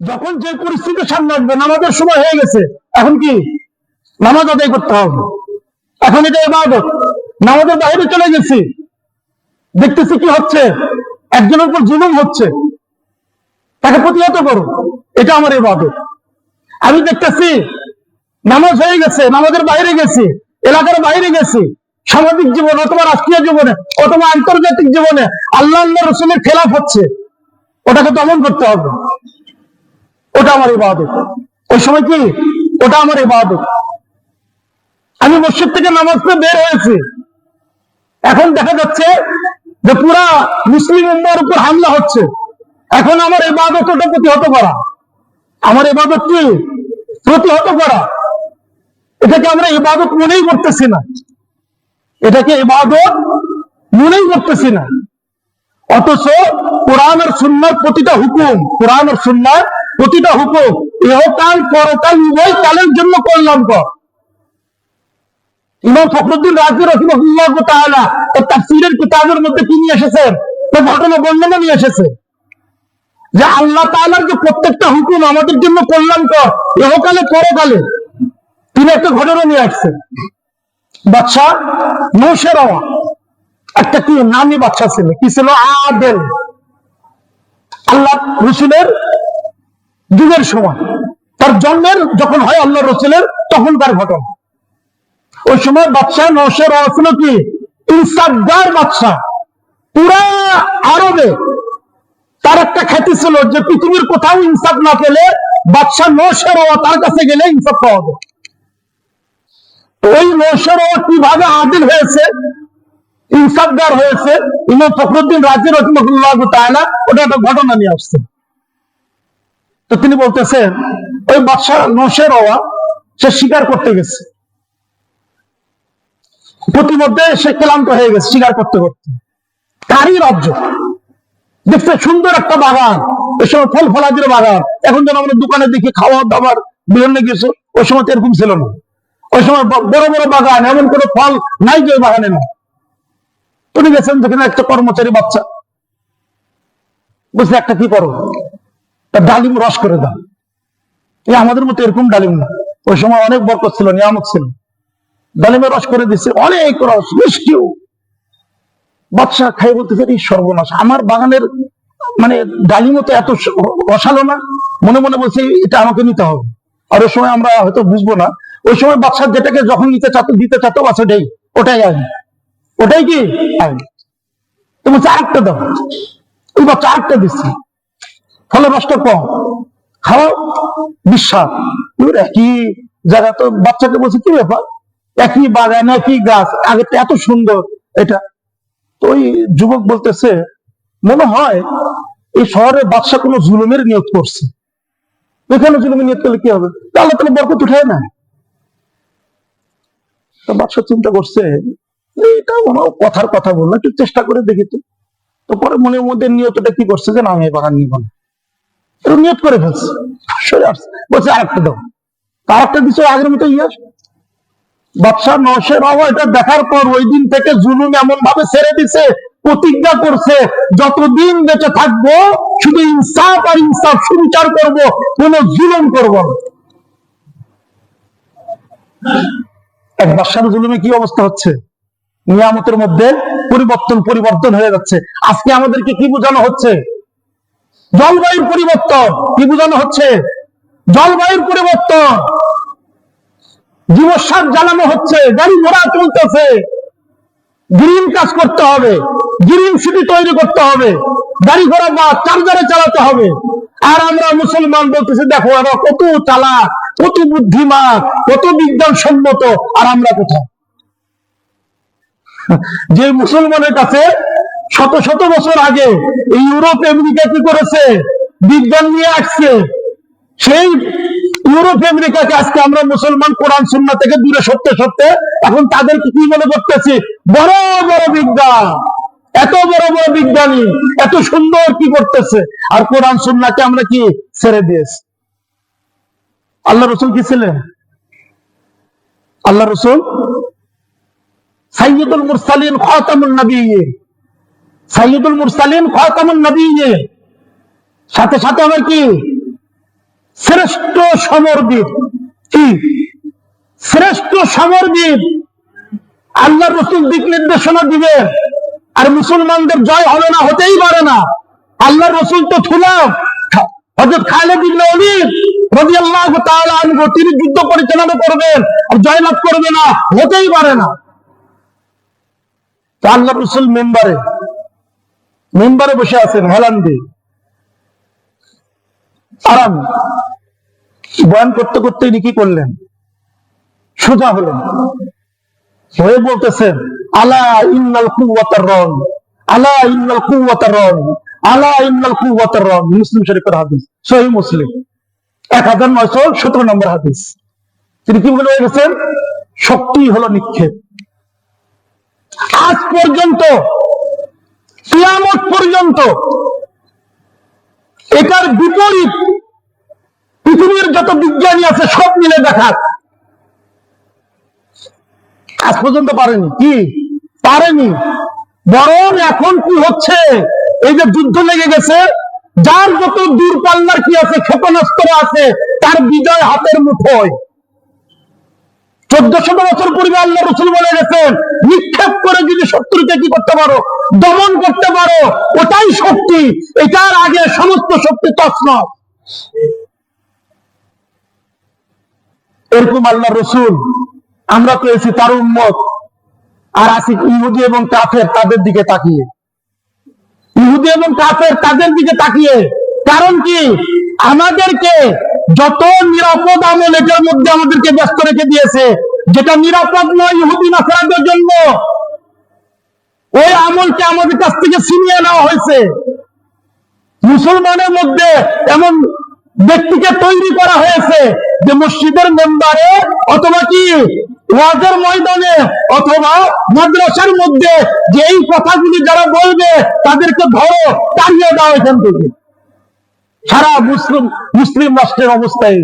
যখন যে পরিস্থিতি সামনে আসবে, নামাজের সময় হয়ে গেছে, এখন কি? নামাজ আদায় করতে হবে। এখন এটা এবাদত নামাজের বাইরে চলে গেছি। দেখতেছি কি হচ্ছে? একজনের উপর জুলুম হচ্ছে। তাকে প্রতিহত করো। এটা আমার এবাদত আমি দেখতেছি, নামাজ হয়ে গেছে, নামাজের বাইরে গেছি, এলাকার বাইরে গেছি। সামাজিক জীবনে অথবা রাষ্ট্রীয় জীবনে, অথবা আন্তর্জাতিক জীবনে আল্লাহ আল্লাহ রসুলের খেলাফ হচ্ছে। ওটাকে দমন করতে হবে। ওটা আমার ইবাদত। ওই সময় কি? ওটা আমার ইবাদত। আমি মসজিদ থেকে নামাজ পড়ে বের হয়েছি। এখন দেখা যাচ্ছে যে পুরা মুসলিম উম্মার উপর হামলা হচ্ছে। এখন আমার ইবাদত ওটা প্রতিহত করা। আমার ইবাদত কি? প্রতিহত করা। এটাকে আমরা ইবাদত মনেই করতেছি না। এটাকে ইবাদত মনেই করতেছি না। অথচ কোরআন আর সুন্নার প্রতিটা হুকুম, কোরআন আর সুন্নার প্রতিটা হুকুম ইহকাল পরকাল উভয় কালের জন্য কল্যাণ কর ইমাম ফখরুদ্দিন রাজি রহিমহুল্লাহ তাআলা ও তাফসীরের কিতাবের মধ্যে কি নিয়ে এসেছেন তো ঘটনা বর্ণনা নিয়ে এসেছে। যে আল্লাহ তাআলার যে প্রত্যেকটা হুকুম আমাদের জন্য কল্যাণকর, ইহকালে পরকালে। তিনি একটা ঘটনা নিয়ে আসছেন। বাচ্চা নৌশেরাওয়া একটা কি নামি বাচ্চা ছিল, কি ছিল? আদেল। আল্লাহ রসুলের যুগের সময়। তার জন্মের যখন হয় আল্লাহ রসুলের তখনকার ঘটনা। ওই সময় বাচ্চা নৌশের ছিল কি? ইনসাফদার বাচ্চা পুরা আরবে তার একটা খ্যাতি ছিল যে পৃথিবীর কোথাও ইনসাফ না পেলে বাচ্চা নৌশের তার কাছে গেলে ইনসাফ পাওয়া যায়। ওই নৌশের কীভাবে আদিল হয়েছে? ইনসাফদার হয়েছে? ইমাম ফখরুদ্দিন রাজি রহমতুল্লাহ তাআলা ওটা একটা ঘটনা নিয়ে আসছে। তো তিনি বলতেছেন, ওই বাদশা নশের হওয়া সে স্বীকার করতে গেছে। প্রতিমধ্যে সে ক্লান্ত হয়ে গেছে স্বীকার করতে করতে। তারই রাজ্য। দেখতে সুন্দর একটা বাগান। ওই সময় ফল ফলাদির বাগান। এখন যেন আমরা দোকানে দেখি, খাওয়া দাবার বিভিন্ন কিছু ওই সময় তো এরকম ছিল না। ওই সময় বড় বড় বাগান, এমন কোনো ফল নাই যে বাগানে না উনি গেছেন যেখানে একটা কর্মচারী বাচ্চা। বুঝলে একটা কি করো? তা ডালিম রস করে দাও। এই আমাদের মতো এরকম ডালিম না। ওই সময় অনেক বরকত ছিল নিয়ামক ছিল। ডালিমের রস করে দিচ্ছে অনেক রস, মিষ্টিও। বাচ্চা খাই বলতেছে এই সর্বনাশ। আমার বাগানের মানে ডালিমও তো এত রসালো না। মনে মনে বলছে, এটা আমাকে নিতে হবে। আর ওই সময় আমরা হয়তো বুঝব না। ওই সময় বাচ্চা যেটাকে যখন নিতে চাতো দিতে চাতো বাচ্চা ওটাই ওটাই আইন। ওটাই কি? আইন। তো বলছে, আরেকটা দাও। ওই বাচ্চা আরেকটা দিচ্ছি। ফলে রসটা কম খাও, বিশ্বাস। একই জায়গা তো বাচ্চাকে বলছে, কি ব্যাপার? একই বাগান, একই গাছ, আগে তো এত সুন্দর এটা। তো ওই যুবক বলতেছে, মনে হয় এই শহরে বাদশা কোনো জুলুমের নিয়োগ করছে। এখানে জুলুমের নিয়োগ করলে কি হবে? তা আল্লাহ তাহলে বরকত উঠায় না। তো বাদশা চিন্তা করছে এটা কোনো কথার কথা বলল, একটু চেষ্টা করে দেখি তো। তো পরে মনের মধ্যে নিয়তটা কি করছে, যে না, আমি বাগান নিব না। এটা নিয়ত করে ফেলছে। সরে আসছে। বলছে, আরেকটা দাও। আরেকটা দিচ্ছে আগের মতো ইয়ে বাদশাহ নশের বাবা এটা দেখার পর ওই দিন থেকে জুলুম এমন ভাবে ছেড়ে দিছে, প্রতিজ্ঞা করছে, যতদিন বেঁচে থাকব, শুধু ইনসাফ আর ইনসাফ সুবিচার করব, কোন জুলুম করব এক বাদশার জুলুমে কি অবস্থা হচ্ছে? নিয়ামতের মধ্যে পরিবর্তন পরিবর্তন হয়ে যাচ্ছে। আজকে আমাদেরকে কি বোঝানো হচ্ছে? জলবায়ুর পরিবর্তন। কি বোঝানো হচ্ছে? জলবায়ুর পরিবর্তন। জীবসার জ্বালানো হচ্ছে, গাড়ি ঘোড়া চলতেছে। গ্রিন কাজ করতে হবে গ্রিন সিটি তৈরি করতে হবে, গাড়ি ঘোড়া বা চার্জারে চালাতে হবে। আর আমরা মুসলমান বলতেছি, দেখো, এরা কত চালাক, কত বুদ্ধিমান, কত বিজ্ঞান সম্মত আর আমরা কোথায়? যে মুসলমানের কাছে শত শত বছর আগে ইউরোপ, আমেরিকা কি করেছে? বিজ্ঞান নিয়ে আসছে। সেই ইউরোপ, আমেরিকাকে আজকে আমরা মুসলমান কোরআন সুন্না থেকে দূরে সরতে সরতে এখন তাদেরকে কি মনে করতেছি? বড় বড় বিজ্ঞান। এত বড় বড় বিজ্ঞানী, এত সুন্দর কি করতেছে? আর কোরআন সুন্নাকে আমরা কি ছেড়ে দিয়েছি? আল্লাহ রসুল কি ছিলেন? আল্লাহ রসুল সাইয়দুল মুরসালিন খাতামুন নবীন সাইয়দুল মুরসালিন খাতামুন নবীন সাথে সাথে আবার কি? শ্রেষ্ঠ সমরবিদ কি? শ্রেষ্ঠ সমরবিদ আল্লাহ রসুল দিক নির্দেশনা দিবে। আর মুসলমানদের জয় হবে না, হতেই পারে না। আল্লাহ রসুল তো থুলাম তিনি যুদ্ধ পরিচালনা করবেন আর জয়লাভ করবে না, হতেই পারে না। আল্লাহ রসুল মেম্বারে মেম্বারে বসে আছেন হেলান দিয়ে আরাম বয়ান করতে করতে ইনি কি করলেন? সোজা হলেন। হয়ে বলতেছেন, আলা ইন্নাল কুওয়াতার রন, আলা ইন্নাল কুওয়াতার রন, আলা ইন্নাল কুওয়াতার রন। মুসলিম শরীফের হাদিস, সহি মুসলিম। এক হাজার নয়শো সতেরো নম্বর হাদিস। তিনি কি বলে গেছেন শক্তি হলো নিক্ষেপ। আজ পর্যন্ত পর্যন্ত। এটার বিপরীত পৃথিবীর যত বিজ্ঞানী আছে, সব মিলে দেখাক আজ পর্যন্ত পারেনি। কি? পারেনি। বরং এখন কি হচ্ছে? এই যে যুদ্ধ লেগে গেছে, যার যত দূর পাল্লার কি আছে, ক্ষেপণাস্ত্র আছে, তার বিজয় হাতের মুঠোয়। চোদ্দশো বছর পূর্বে আল্লাহ রসুল বলে গেছেন, নিক্ষেপ করে যদি শত্রুকে কি করতে পারো, দমন করতে পারো, ওটাই শক্তি, এটার আগে সমস্ত শক্তি তছনছ। এরকম আল্লাহ রসুল, আমরা পেয়েছি তার উন্মত আর আছি ইহুদি এবং কাফের তাদের দিকে তাকিয়ে। ইহুদি এবং কাফের তাদের দিকে তাকিয়ে, কারণ কি? আমাদেরকে যত নিরাপদ আমল এটার মধ্যে আমাদেরকে ব্যস্ত রেখে দিয়েছে, যেটা নিরাপদ নয় ইহুদি নাসারাদের জন্য, ওই আমলকে আমাদের কাছ থেকে ছিনিয়ে নেওয়া হয়েছে। মুসলমানের মধ্যে এমন ব্যক্তিকে তৈরি করা হয়েছে যে মসজিদের মেম্বারে অথবা কি ওয়াজের ময়দানে অথবা মাদ্রাসার মধ্যে যে এই কথাগুলি যারা বলবে, তাদেরকে ধরো, তাড়িয়ে দাও এখান থেকে। সারা মুসলিম মুসলিম রাষ্ট্রের অবস্থায়